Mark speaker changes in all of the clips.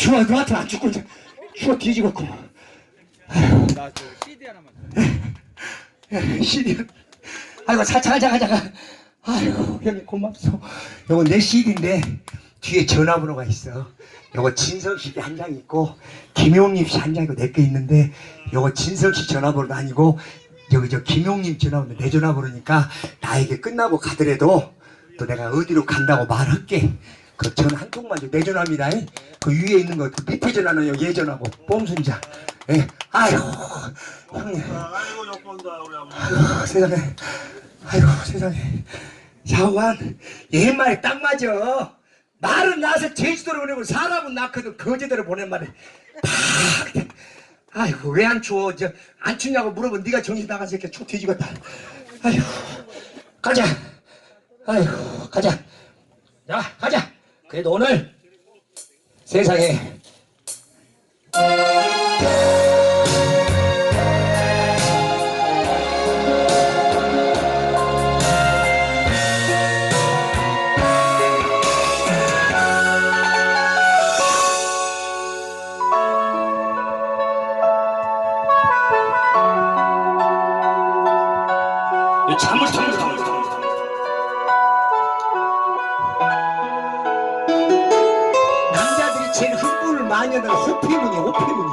Speaker 1: 추워? 너한테 안 죽고 이제 추워 뒤지겠고.
Speaker 2: 나저 CD 하나만.
Speaker 1: CD. 아이고 자자 가자 가자 가. 아이고 형님 고맙소. 요거 내 CD인데 뒤에 전화번호가 있어. 요거 진성 씨 한 장 있고 김용님 씨한 장 있고 내거 있는데 요거 진성 씨 전화번호도 아니고 여기 저 김용님 전화번호 내 전화번호니까 나에게 끝나고 가더라도 또 내가 어디로 간다고 말할게. 그 전한 통만 줘. 내 전화입니다. 그 위에 있는 거, 그 밑에 전화는 얘 전화고 뽕순자. 예. 아이고 형님.
Speaker 3: 아이고 욕본다 우리.
Speaker 1: 아이고, 세상에. 아이고, 세상에. 샤오한, 옛말에 딱 맞아. 말은 낳아서 제주도로 보내고 사람은 낳거든 거제도로 보낸 말에 딱. 아이고, 왜 안 추워? 저, 안 춥냐고 물어보면 네가 정신 나간 새끼 추 뒤지겠다. 아이고, 가자. 아이고, 가자. 자, 가자. 그래도 오늘 세상에 남자들이 제일 흥분을 많이 하는 호피문이 호피문이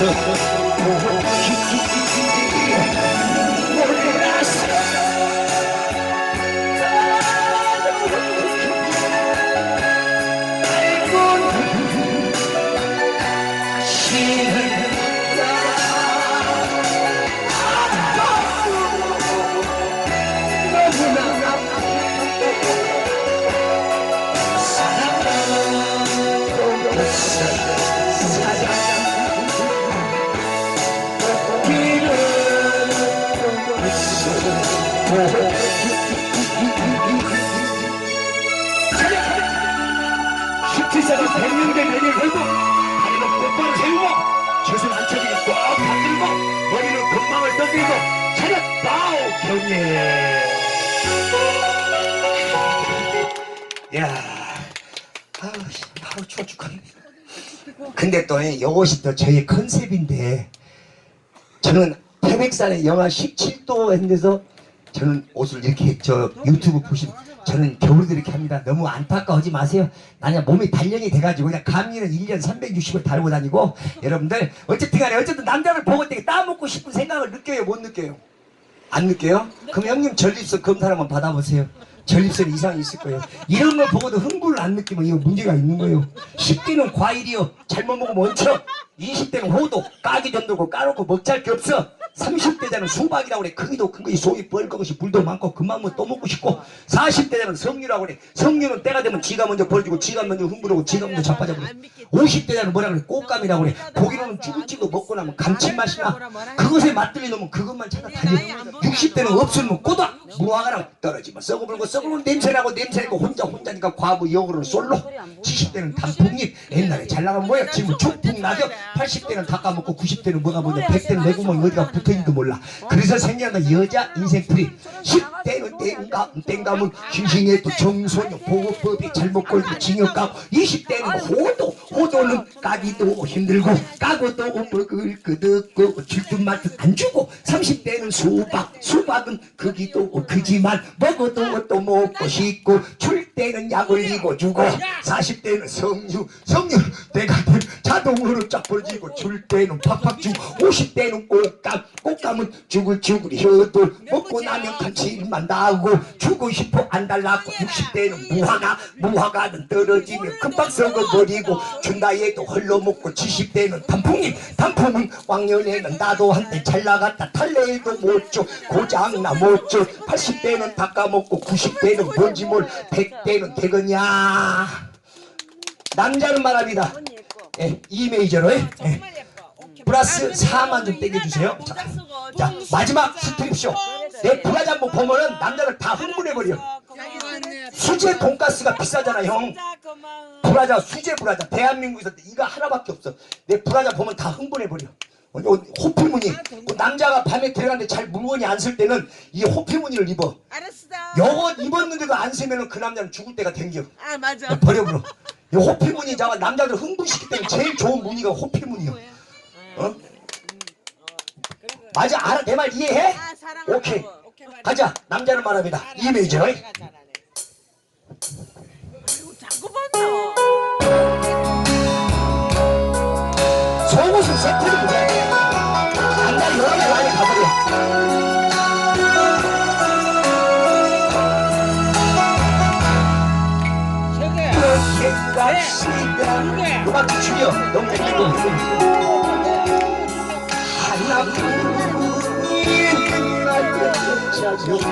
Speaker 1: Oh. 경례 야 아우 씨, 아우 추워 죽겠네 근데 또 이것이 또 저희 컨셉인데 저는 태백산에 영하 17도 했는데서 저는 옷을 이렇게 저 유튜브 보시면 저는 겨울도 이렇게 합니다. 너무 안타까워하지 마세요. 나는 몸이 단련이 돼가지고 그냥 감기는 1년 360을 달고 다니고 여러분들 어쨌든 간에 어쨌든 남자를 보고 되게 따먹고 싶은 생각을 느껴요? 못 느껴요? 안 느껴요? 그럼 형님 전립선 검사 한번 받아보세요. 전립선 이상이 있을 거예요. 이런 걸 보고도 흥분을 안 느끼면 이거 문제가 있는 거예요. 10대는 과일이요. 잘못 먹으면 원쳐. 20대는 호도. 까기 전도고 까놓고 먹잘 게 없어. 30대자는 수박이라고 그래. 크기도 큰 것이 속이 뻘건 것이 물도 많고 그만 또 먹고 싶고. 40대자는 석류라고 그래. 석류는 때가 되면 지가 먼저 벌지고 지가 먼저 흥분하고 지가 먼저 자빠져버려. 50대자는 뭐라 그래? 꽃감이라고 그래. 고기로는 쭈글쭈글 먹고 나면 감칠맛이 나. 그것에 맛들이 놓으면 그것만 찾아다녀 60대는 없으면 꼬다. 무화과랑 떨어지면 썩어불고 썩어불고 냄새나고 냄새나고 혼자 혼자니까 과부 역으로 솔로. 70대는 단풍잎. 옛날에 잘 나간 모양. 지금 죽풍 낙엽. 80대는 닦아먹고 90대는 뭐가 뭐냐 100대는 내 구멍이 어디가 붙어 있는지도 몰라. 그래서 생겨난 여자 인생풀이 10대는 땡감 땡감은 싱싱해도 정소녀 보호법이 잘못 걸고 징역 가고 20대는 호도 호도는 까기도 힘들고 까고도 먹을 끄덕고 줄듯 맛도 안 주고 30대는 수박 수박은 크기도 크지만 먹어도 또 먹고 싶고 줄 때는 약 올리고 주고 40대는 석류 석류 내가 될 자동으로 쫙 벌어지고 줄 때는 팍팍 주고 50대는 꽃감 꽃감은 주글주글 혀도 먹고 나면 감칠 만 나고 주고 싶어 안 달라고 60대는 무화과 무화과는 떨어지면 금방 썩어버리고 준다 해도 헐러먹고 70대는 단풍잎 단풍은 왕년에는 나도 한때 잘 나갔다. 탈레도 못줘 고장나 못줘. 80대는 닦아먹고 90대는 뭔지 몰 100대는 되겠냐? 남자는 말합니다. 예, E 메이저로 예. 플러스 4만 좀 땡겨주세요. 자, 자 마지막 스트립쇼 내 브라자 한번 보면은 남자들 다 흥분해버려. 수제 돈가스가 비싸잖아 형. 브라자 수제 브라자. 대한민국에서 이거 하나밖에 없어. 내 브라자 보면 다 흥분해버려. 어, 요 호피무늬. 그 남자가 밤에 들어가는데 잘 물건이 안 쓸 때는 이 호피무늬를 입어. 요거 입었는데도 안 쓰면은 그 남자는 죽을 때가 댕겨.
Speaker 4: 아 맞아.
Speaker 1: 버려버려 이 호피무늬 자가 남자들 흥분시키기 때문에 제일 좋은 무늬가 호피무늬야? 어? 맞아 알아 내 말 이해해?
Speaker 4: 아 사랑하고.
Speaker 1: 오케이. 가자. 남자는 말합니다. 이 메이저
Speaker 4: 자꾸 봤어.
Speaker 1: 속옷은 세트를 돼 남자 여러 개 많이 가버려 갑시다 음악 줄여. 너무 재밌고 하나뿐 찾아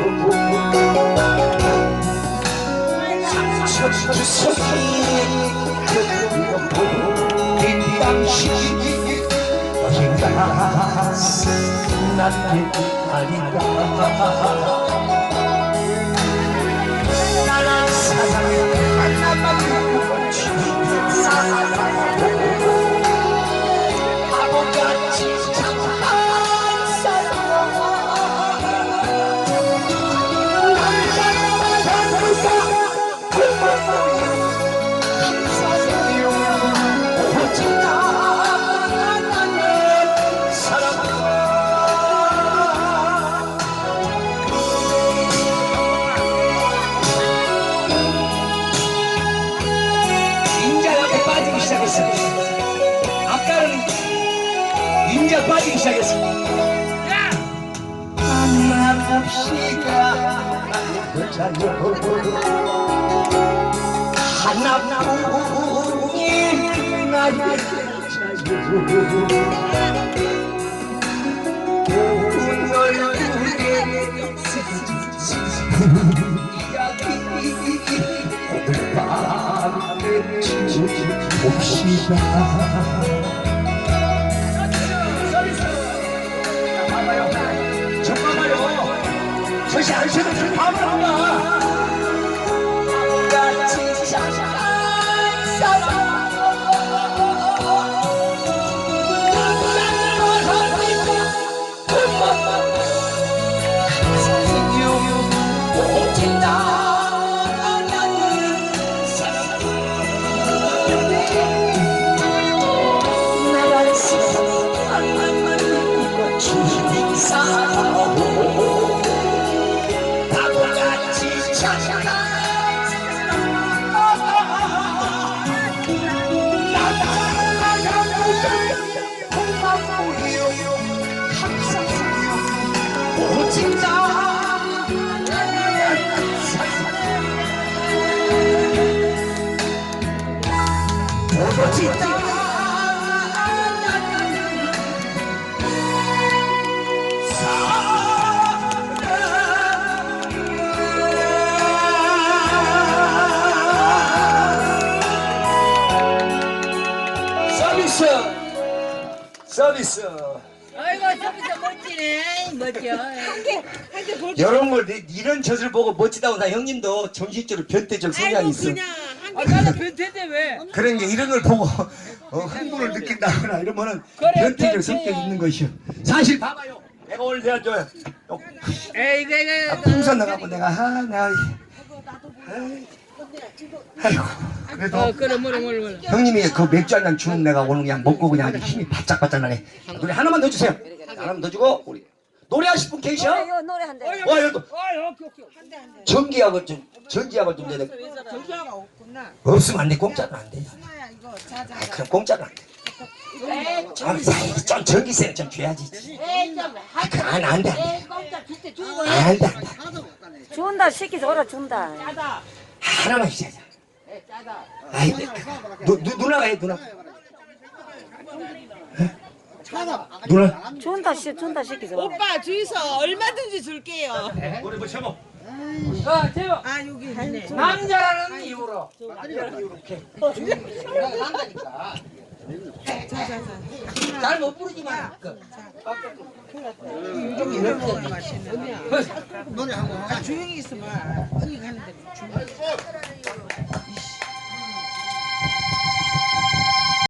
Speaker 1: 인자 빠지기 시작했어. 만납시다. 하나뿐인 나의 온 얼굴에 이야기 오늘 밤에 봅시다 잠깐만요 서비스. 이런 걸 이런 젖을 보고 멋지다고 나 형님도 정신적으로 변태적 성향이 있어.
Speaker 4: 그냥.
Speaker 2: 아 나는 변태인데 왜
Speaker 1: 그런 게 이런 걸 보고 어, 흥분을 느낀다거나 이러면은
Speaker 2: 그래,
Speaker 1: 변태적. 성격이 있는 것이요. 사실 봐봐요. 내가 오늘 어,
Speaker 2: 에이 이거
Speaker 1: 아,
Speaker 2: 이거
Speaker 1: 풍선 나가고 내가 아 내가 아이, 아이고 그래도
Speaker 2: 어 그래 뭐래 뭐래 뭐래
Speaker 1: 형님이 그 맥주 한 잔 주는 내가 오늘 그냥 먹고 그냥 아주 힘이 바짝바짝 나네. 노래 하나만 더 주세요. 하나만 더 주고 우리 노래하실 분 계셔?
Speaker 5: 노래 한 대.
Speaker 1: 와 여기
Speaker 2: 또아
Speaker 1: 전기약을 좀 전기약을 좀 내야 돼.
Speaker 4: 전기가 없구나
Speaker 1: 없으면 안 돼. 공짜는 안 돼.
Speaker 4: 하나야 이거 자자
Speaker 1: 아, 그럼 공짜는 안 돼. 좀, 좀 전기세 좀 줘야지. 아, 그 안 안 돼. 안 돼. 안 돼. 안 돼.
Speaker 5: 준다 시키 줘라 준다.
Speaker 1: 하나만 주자. 아이, 누, 누, 누나가 해 누나. 누나.
Speaker 5: 준다 시 준다 시키 줘라.
Speaker 4: 오빠 주의서 얼마든지 줄게요
Speaker 1: 노래 뭐 제목.
Speaker 2: 아 대박
Speaker 4: 아 여기 있네
Speaker 2: 남자라는 이유로
Speaker 1: 잘못 부르지만.
Speaker 4: 이런 거 맛있는 아 조용히 있어봐 언니가 하는데